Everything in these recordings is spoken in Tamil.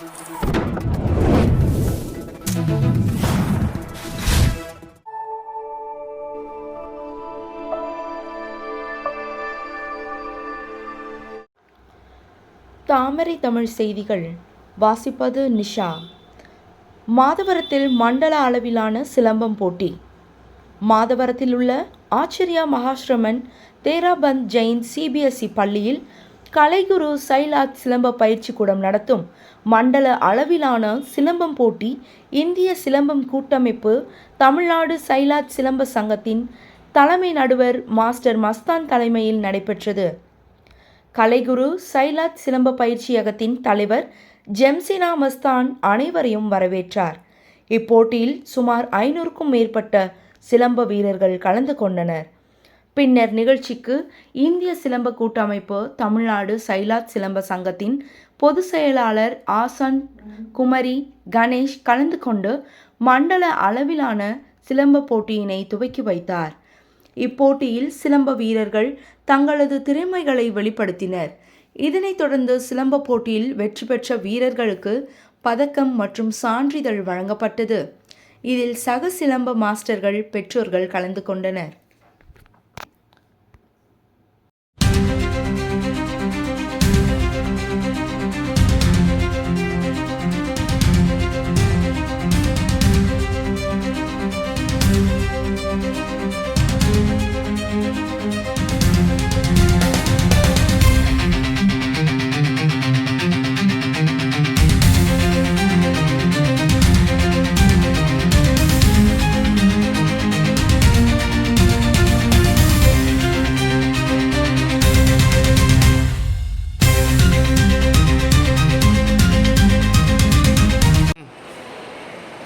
தாமரை தமிழ் செய்திகள். வாசிப்பது நிஷா. மாதவரத்தில் மண்டல அளவிலான சிலம்பம் போட்டி. மாதவரத்தில் உள்ள ஆச்சரியா மகாஸ்ரமன் தேராபந்த் ஜெயின் சிபிஎஸ்இ பள்ளியில் கலைகுரு சைலாத் சிலம்ப பயிற்சி கூடம் நடத்தும் மண்டல அளவிலான சிலம்பம் போட்டி இந்திய சிலம்பம் கூட்டமைப்பு தமிழ்நாடு சைலாத் சிலம்ப சங்கத்தின் தலைமை நடுவர் மாஸ்டர் மஸ்தான் தலைமையில் நடைபெற்றது. கலைகுரு சைலாத் சிலம்ப பயிற்சியகத்தின் தலைவர் ஜெம்சினா மஸ்தான் அனைவரையும் வரவேற்றார். இப்போட்டியில் சுமார் ஐநூறுக்கும் மேற்பட்ட சிலம்ப வீரர்கள் கலந்து கொண்டனர். பின்னர் நிகழ்ச்சிக்கு இந்திய சிலம்ப கூட்டமைப்பு தமிழ்நாடு சைலாத் சிலம்ப சங்கத்தின் பொதுச் செயலாளர் ஆசன் குமரி கணேஷ் கலந்து கொண்டு மண்டல அளவிலான சிலம்ப போட்டியினை துவக்கி வைத்தார். இப்போட்டியில் சிலம்ப வீரர்கள் தங்களது திறமைகளை வெளிப்படுத்தினர். இதனைத் தொடர்ந்து சிலம்ப போட்டியில் வெற்றி பெற்ற வீரர்களுக்கு பதக்கம் மற்றும் சான்றிதழ் வழங்கப்பட்டது. இதில் சக சிலம்ப மாஸ்டர்கள் பெற்றோர்கள் கலந்து கொண்டனர்.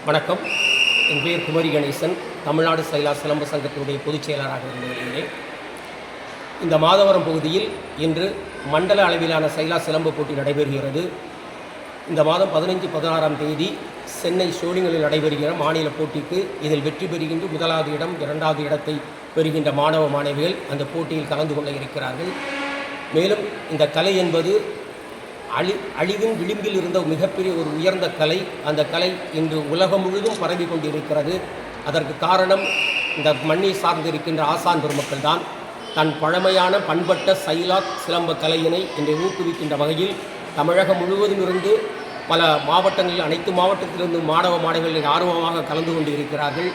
வணக்கம். என் பேர் குமரி கணேசன். தமிழ்நாடு சைலா சிலம்ப சங்கத்தினுடைய பொதுச் செயலாளராக இருந்து வருகிறேன் இந்த மாதவரம் பகுதியில் இன்று மண்டல அளவிலான சைலா சிலம்பு போட்டி நடைபெறுகிறது. இந்த மாதம் பதினைஞ்சு பதினாறாம் தேதி சென்னை ஷோலிங்களில் நடைபெறுகிற மாநில போட்டிக்கு இதில் வெற்றி பெறுகின்ற முதலாவது இடம் இரண்டாவது இடத்தை பெறுகின்ற மாணவ மாணவிகள் அந்த போட்டியில் கலந்து கொள்ள இருக்கிறார்கள். மேலும் இந்த கலை என்பது அழி அழிவின் விளிம்பில் இருந்த மிகப்பெரிய ஒரு உயர்ந்த கலை அந்த கலை இன்று உலகம் முழுதும் பரவி கொண்டிருக்கிறது. அதற்கு காரணம் இந்த மண்ணை சார்ந்திருக்கின்ற ஆசான் பெருமக்கள் தான் தன் பழமையான பண்பட்ட சைலாத் சிலம்ப கலையினை இன்றை ஊக்குவிக்கின்ற வகையில் தமிழகம் முழுவதும் இருந்து பல மாவட்டங்களில் அனைத்து மாவட்டத்திலிருந்து மாணவ மாணவிகள் ஆர்வமாக கலந்து கொண்டு இருக்கிறார்கள்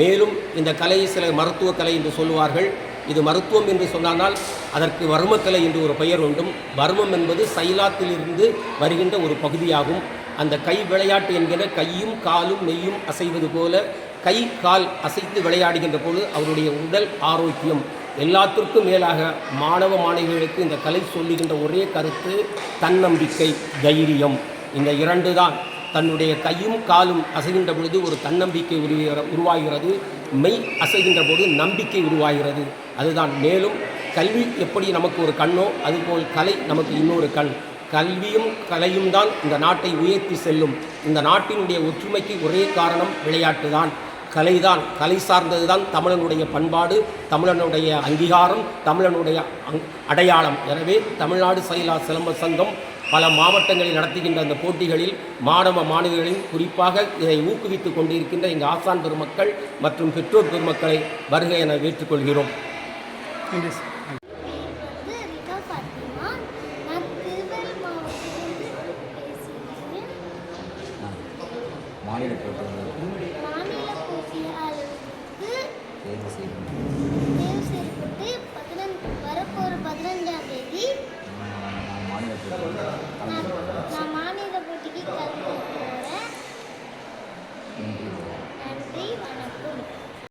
மேலும் இந்த கலையை சில மருத்துவ கலை என்று சொல்லுவார்கள். இது மருத்துவம் என்று சொன்னால் அதற்கு வர்மக்கலை என்று ஒரு பெயர் உண்டும். வர்மம் என்பது சைலாத்திலிருந்து வருகின்ற ஒரு பகுதியாகும். அந்த கை விளையாட்டு என்கிற கையும் காலும் மெய்யும் அசைவது போல கை கால் அசைத்து விளையாடுகின்ற போது அவருடைய உடல் ஆரோக்கியம். எல்லாத்திற்கும் மேலாக மாணவ மாணவிகளுக்கு இந்த கலை சொல்லுகின்ற ஒரே கருத்து தன்னம்பிக்கை தைரியம். இந்த இரண்டு தான் தன்னுடைய கையும் காலும் அசைகின்ற பொழுது ஒரு தன்னம்பிக்கை உருவாகிற உருவாகிறது. மெய் அசைகின்ற போது நம்பிக்கை உருவாகிறது. அதுதான். மேலும் கல்வி எப்படி நமக்கு ஒரு கண்ணோ அதுபோல் கலை நமக்கு இன்னொரு கண். கல்வியும் கலையும் தான் இந்த நாட்டை உயர்த்தி செல்லும். இந்த நாட்டினுடைய ஒற்றுமைக்கு ஒரே காரணம் விளையாட்டு தான் கலை தான் கலை சார்ந்தது தான் தமிழனுடைய பண்பாடு தமிழனுடைய அங்கீகாரம் தமிழனுடைய அங் அடையாளம். எனவே தமிழ்நாடு சைலா சிலம்ப சங்கம் பல மாவட்டங்களில் நடத்துகின்ற அந்த போட்டிகளில் மாணவ மாணவிகளின் குறிப்பாக இதை ஊக்குவித்துக் கொண்டிருக்கின்ற எங்கள் ஆசான் பெருமக்கள் மற்றும் பெற்றோர் பெருமக்களை வருகை என ஏற்றுக்கொள்கிறோம் வந்து